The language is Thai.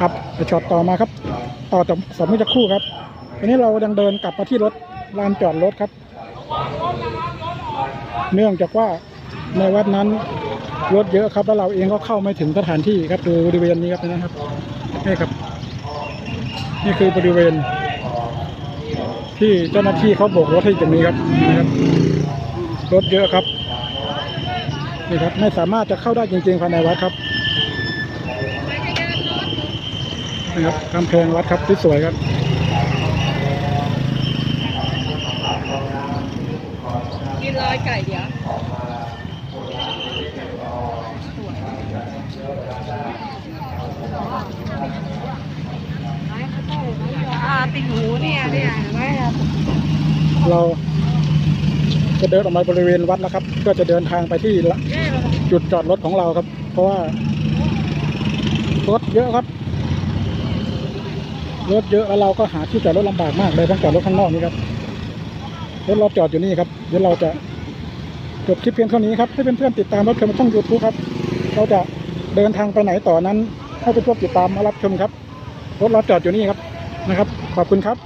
ครับไปช็อตต่อมาครับ ต่อจากสองเมื่อสักครู่ครับทีนี้เรายังเดินกลับมาที่รถลานจอดรถครับ เนื่องจากว่าในวัดนั้นรถเยอะครับแล้วเราเองก็เข้าไม่ถึงสถานที่ครับดูบริเวณนี้ครับนะครับนี่ครับ นี่คือบริเวณ ที่เจ้าหน้าที่เขาโบกรถให้ตรงนี้ครับนะครับ รถเยอะครับนี่ครับไม่สามารถจะเข้าได้จริงๆภายในวัดครับ นะครับกำแพงวัดครับที่สวยครับกินร้อยไก่เดี๋ยวอ่าติ่งหูเนี่ยเนี่ยเห็นไหมครับเราจะเดินออกมาบริเวณวัดแล้วครับ ก็จะเดินทางไปที่ละจุดจอดรถของเราครับ เพราะว่ารถเยอะครับ รถเยอะแล้วเราก็หาที่จอดรถลำบากมากเลยต้องจอดรถข้างนอกนี่ครับรถเราจอดอยู่นี่ครับเดี๋ยวเราจะจบคลิปเพียงเท่านี้ครับให้เพื่อนๆติดตามรับชมช่องยูทูบครับ เราจะเดินทางไปไหนต่อนั้นให้เพื่อนๆติดตามมารับชมครับรถเราจอดอยู่นี่ครับนะครับ ขอบคุณครับ